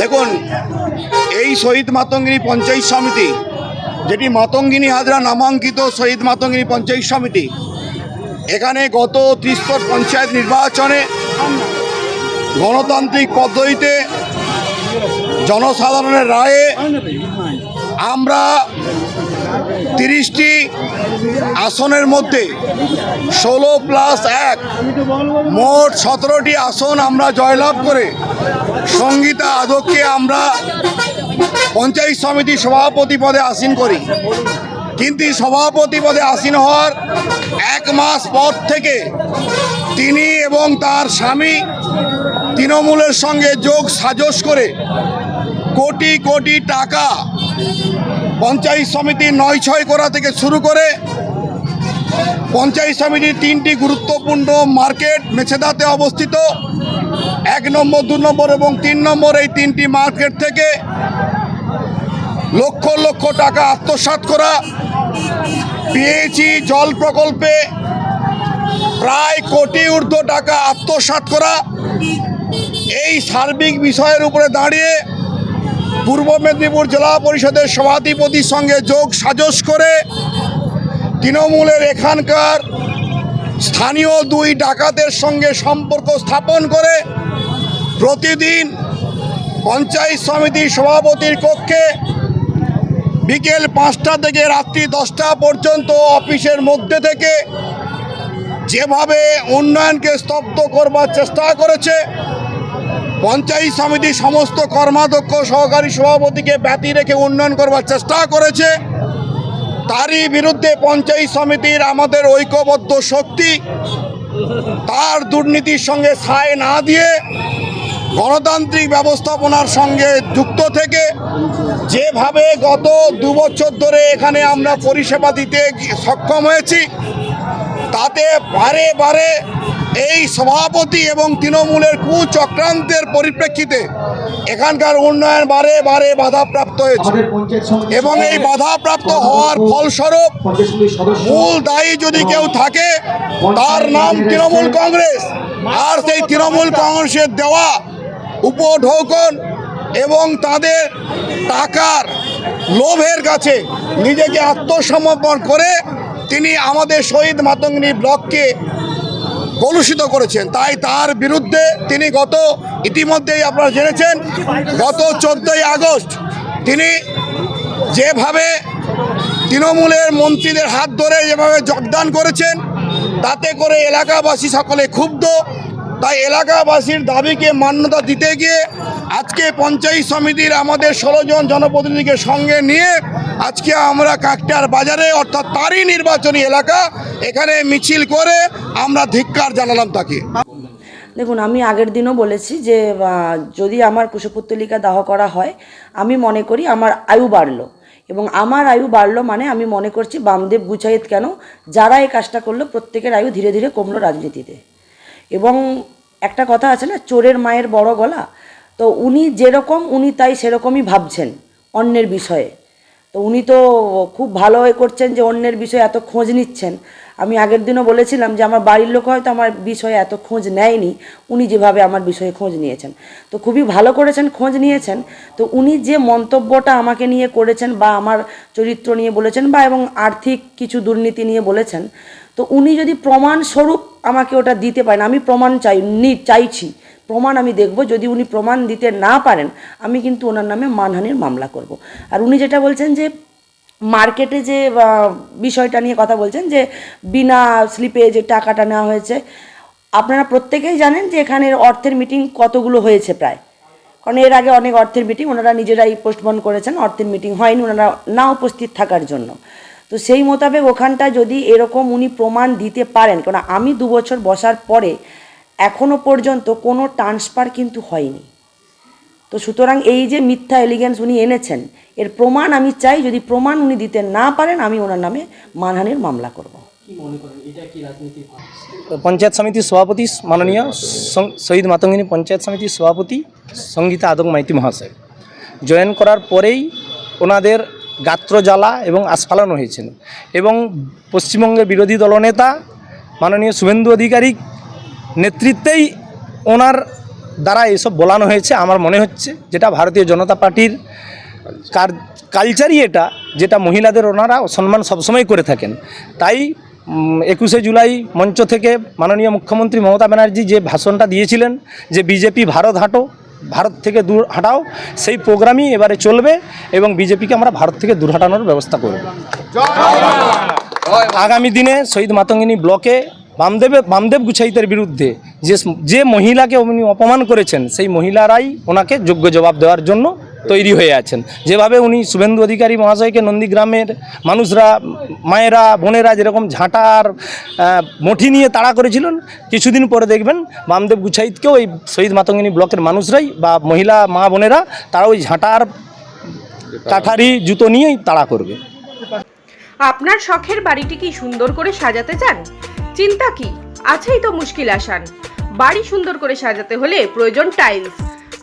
দেখুন, এই শহীদ মাতঙ্গিনী পঞ্চায়েত সমিতি, যেটি মাতঙ্গিনী হাজরা নামাঙ্কিত শহীদ মাতঙ্গিনী পঞ্চায়েত সমিতি, এখানে গত ত্রিস্তর পঞ্চায়েত নির্বাচনে গণতান্ত্রিক পদ্ধতিতে জনসাধারণের রায়ে আমরা তিরিশটি আসনের মধ্যে ষোলো প্লাস এক, মোট সতেরোটি আসন আমরা জয়লাভ করে সঙ্গীতা আদককে আমরা পঞ্চায়েত সমিতি সভাপতি পদে আসীন করি। কিন্তু সভাপতি পদে আসীন হওয়ার এক মাস পর থেকে তিনি এবং তার স্বামী তৃণমূলের সঙ্গে যোগ সাজস করে কোটি কোটি টাকা পঞ্চায়েত সমিতি নয় ছয় করা থেকে শুরু করে পঞ্চায়েত সমিতির তিনটি গুরুত্বপূর্ণ মার্কেট মেছেদাতে অবস্থিত। এক নম্বর, দু নম্বর এবং তিন নম্বর এই তিনটি মার্কেট থেকে লক্ষ লক্ষ টাকা আত্মসাৎ করা। পিএইচি জল প্রকল্পে প্রায় কোটি ঊর্ধ্ব টাকা আত্মসাৎ করা। এই সার্বিক বিষয়ের উপরে দাঁড়িয়ে পূর্ব মেদিনীপুর জেলা পরিষদের সভাধিপতির সঙ্গে যোগ সাজস করে তৃণমূলের এখানকার স্থানীয় দুই ডাকাতের সঙ্গে সম্পর্ক স্থাপন করে প্রতিদিন পঞ্চায়েত সমিতির সভাপতির কক্ষে বিকেল পাঁচটা থেকে রাত্রি দশটা পর্যন্ত অফিসের মধ্যে থেকে যেভাবে উন্নয়নকে স্তব্ধ করবার চেষ্টা করেছে পঞ্চায়েত সমিতির সমস্ত কর্মাধ্যক্ষ, সহকারী সভাপতিকে ব্যতি রেখে উন্নয়ন করবার চেষ্টা করেছে। তারই বিরুদ্ধে পঞ্চায়েত সমিতির আমাদের ঐক্যবদ্ধ শক্তি, তার দুর্নীতির সঙ্গে সায় না দিয়ে গণতান্ত্রিক ব্যবস্থাপনার সঙ্গে যুক্ত থেকে যেভাবে গত দু বছর ধরে এখানে আমরা পরিষেবা দিতে সক্ষম হয়েছি, তাতে বারে বারে এই সভাপতি এবং তৃণমূলের কুচক্রান্তের পরিপ্রেক্ষিতে এখানকার উন্নয়ন বারে বারে বাধাপ্রাপ্ত হয়েছে। এবং এই বাধাপ্রাপ্ত হওয়ার ফলস্বরূপ মূল দায়ী যদি কেউ থাকে তার নাম তৃণমূল কংগ্রেস। আর সেই তৃণমূল কংগ্রেসের দেওয়া উপঢৌকন এবং তাদের টাকার লোভের কাছে নিজেকে আত্মসমর্পণ করে তিনি আমাদের শহীদ মাতঙ্গিনী ব্লককে কলুষিত করেছেন। তাই তার বিরুদ্ধে তিনি গত ইতিমধ্যেই আপনারা জেনেছেন, গত চোদ্দোই আগস্ট তিনি যেভাবে তৃণমূলের মন্ত্রীদের হাত ধরে যেভাবে যোগদান করেছেন, তাতে করে এলাকাবাসী সকলে ক্ষুব্ধ। তাই এলাকাবাসীর দাবিকে মান্যতা দিতে গিয়ে আজকে পঞ্চায়েত সমিতির আমাদের ষোলো জন জনপ্রতিনিধিকে সঙ্গে নিয়ে আজকে আমরা কাকটার বাজারে, অর্থাৎ তারই নির্বাচনী এলাকা, এখানে মিছিল করে আমরা ধিক্কার জানালাম তাকে। দেখুন, আমি আগের দিনও বলেছি যে যদি আমার কুশপুত্তলিকা দাহ করা হয়, আমি মনে করি আমার আয়ু বাড়লো। এবং আমার আয়ু বাড়লো মানে আমি মনে করছি বামদেব গুচাইত কেন? যারা এই কাজটা করল, প্রত্যেকের আয়ু ধীরে ধীরে কমলো রাজনীতিতে। এবং একটা কথা আছে না, চোরের মায়ের বড় গলা। তো উনি যেরকম, উনি তাই সেরকমই ভাবছেন অন্যের বিষয়ে। তো উনি তো খুব ভালো এ করছেন যে অন্যের বিষয়ে এত খোঁজ নিচ্ছেন। আমি আগের দিনও বলেছিলাম যে আমার বাড়ির লোক হয়তো আমার বিষয়ে এত খোঁজ নেয়নি, উনি যেভাবে আমার বিষয়ে খোঁজ নিয়েছেন। তো খুবই ভালো করেছেন, খোঁজ নিয়েছেন। তো উনি যে মন্তব্যটা আমাকে নিয়ে করেছেন বা আমার চরিত্র নিয়ে বলেছেন বা এবং আর্থিক কিছু দুর্নীতি নিয়ে বলেছেন তো উনি যদি প্রমাণস্বরূপ আমাকে ওটা দিতে পারেন, আমি প্রমাণ চাই, নি, চাইছি, প্রমাণ আমি দেখব, যদি উনি প্রমাণ দিতে না পারেন, আমি কিন্তু ওনার নামে মানহানির মামলা করব। আর উনি যেটা বলছেন যে, মার্কেটে যে বিষয়টা নিয়ে কথা বলছেন যে, বিনা স্লিপে যে টাকাটা নেওয়া হয়েছে, আপনারা প্রত্যেকেই জানেন যে এখানে অর্থের মিটিং কতগুলো হয়েছে প্রায়। কারণ এর আগে অনেক অর্থের মিটিং, ওনারা নিজেরাই পোস্টপোন করেছেন, অর্থের মিটিং হয়নি, ওনারা না উপস্থিত থাকার জন্য। তো সেই মোতাবেক ওখানটা যদি এরকম উনি প্রমাণ দিতে পারেন কারণ আমি দু বছর বসার পরে এখনও পর্যন্ত কোনো ট্রান্সফার কিন্তু হয়নি। তো সুতরাং এই যে মিথ্যা এলিগেন্স উনি এনেছেন এর প্রমাণ আমি চাই যদি প্রমাণ উনি দিতে না পারেন আমি ওনার নামে মানহানির মামলা করব। পঞ্চায়েত সমিতির সভাপতি মাননীয় সং- শহীদ মাতঙ্গিনী পঞ্চায়েত সমিতির সভাপতি সঙ্গীতা আদক মাইতি মহাশয়। জয়েন করার পরেই ওনাদের গাত্র জ্বালা এবং আস্ফালন হয়েছিল এবং পশ্চিমবঙ্গের বিরোধী দলনেতা মাননীয় শুভেন্দু অধিকারী নেতৃত্বেই ওনার দ্বারা এসব বলানো হয়েছে, আমার মনে হচ্ছে। যেটা ভারতীয় জনতা পার্টির কালচারই এটা, যেটা মহিলাদের ওনারা সম্মান সবসময় করে থাকেন। তাই একুশে জুলাই মঞ্চ থেকে মাননীয় মুখ্যমন্ত্রী মমতা ব্যানার্জি যে ভাষণটা দিয়েছিলেন, যে বিজেপি ভারত হাঁটো ভারত থেকে দূর হাঁটাও সেই প্রোগ্রামই এবারে চলবে এবং বিজেপিকে আমরা ভারত থেকে দূর হাঁটানোর ব্যবস্থা করব। আগামী দিনে শহীদ মাতঙ্গিনী ব্লকে বামদেবে বামদেব গুছাইতের বিরুদ্ধে যে যে মহিলাকে উনি অপমান করেছেন সেই মহিলারাই ওনাকে যোগ্য জবাব দেওয়ার জন্য তৈরি হয়ে আছেন। যেভাবে উনি শুভেন্দু অধিকারী মহাশয়কে নন্দীগ্রামের মানুষরা, মায়েরা, বোনেরা যেরকম ঝাঁটার মঠি নিয়ে তাড়া করেছিলেন, কিছুদিন পরে দেখবেন বামদেব গুছাইতকেও ওই শহীদ মাতঙ্গিনী ব্লকের মানুষরাই বা মহিলা মা বোনেরা তারা ওই ঝাঁটার কাঠারি, জুতো নিয়েই তাড়া করবে। আপনার শখের বাড়িটি কি সুন্দর করে সাজাতে চান? চিন্তা কি? আছেই তো মুশকিল আসান। বাড়ি সুন্দর করে সাজাতে হলে প্রয়োজন টাইলস।